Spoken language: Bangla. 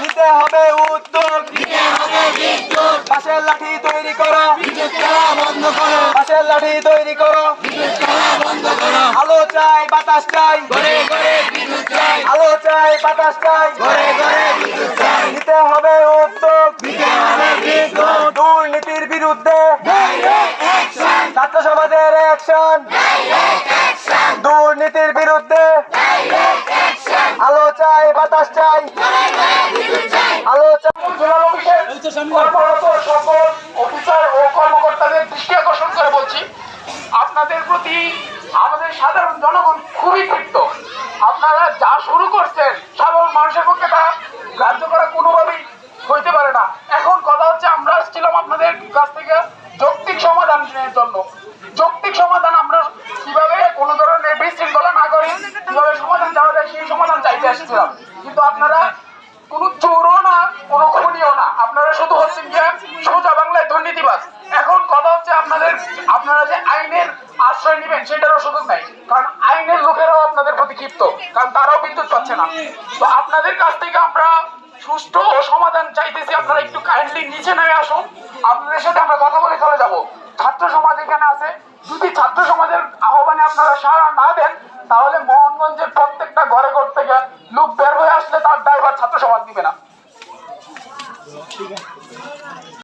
নিতে হবে উদ্যোগ। বাঁশের লাঠি তৈরি করো। বন্ধ করো বাঁশের লাঠি তৈরি করো। বন্ধ করো আলো চাই, বাতাস চাই। ঘরে ঘরে বিদ্যুৎ চাই আলো চাই, বাতাস চাই। ঘরে ঘরে বিদ্যুৎ চাই নিতে হবে উদ্যোগ। দুর্নীতির বিরুদ্ধে। ছাত্র সমাজের অ্যাকশন দুর্নীতির বিরুদ্ধে। চাই, বাতাস চাই। কর্মরত কর্মকর্তাদের দৃষ্টি আকর্ষণ করে আপনাদের প্রতি আমাদের সাধারণ জনগণ খুবই আপনারা শুরু করছেন, সাধারণ মানুষের পক্ষে গ্রাহ্য করা কোনোভাবেই হইতে পারে না। এখন কথা হচ্ছে, আমরা আপনাদের কাছ থেকে যৌক্তিক জন্য। যৌক্তিক সমাধান আমরা কীভাবে কোনো ধরনের বিশৃঙ্খলা না করে কীভাবে সমাধান চাওয়া যায় সেই এসেছিলাম কিন্তু আপনারা কোনো চোরও না, কোনো খুনিও না। আপনারা শুধু হচ্ছেন যে সোজা বাংলায় দুর্নীতিবাজ। এখন কথা হচ্ছে আপনাদের, আপনারা যে আইনের আশ্রয় নেবেন, সেটারও সুযোগ নাই। কারণ আইনের লোকেরাও আপনাদের প্রতি ক্ষিপ্ত, কারণ তারাও বিদ্যুৎ পাচ্ছে না। তো আপনাদের কাছ থেকে আমরা সুষ্ঠু ও সমাধান চাইতেছি। আপনারা একটু কাইন্ডলি নিচে নেমে আসুন আপনাদের সাথে আমরা কথা বলে চলে যাব ছাত্র সমাজ এখানে আছে। যদি ছাত্র সমাজের আহ্বানে আপনারা সাড়া না দেন, তাহলে মোহনগঞ্জের প্রত্যেকটা ঘরে ঘর থেকে লোক বের হয়ে আসলে তার ড্রাইভার ছাত্র সমাজ দিবে না।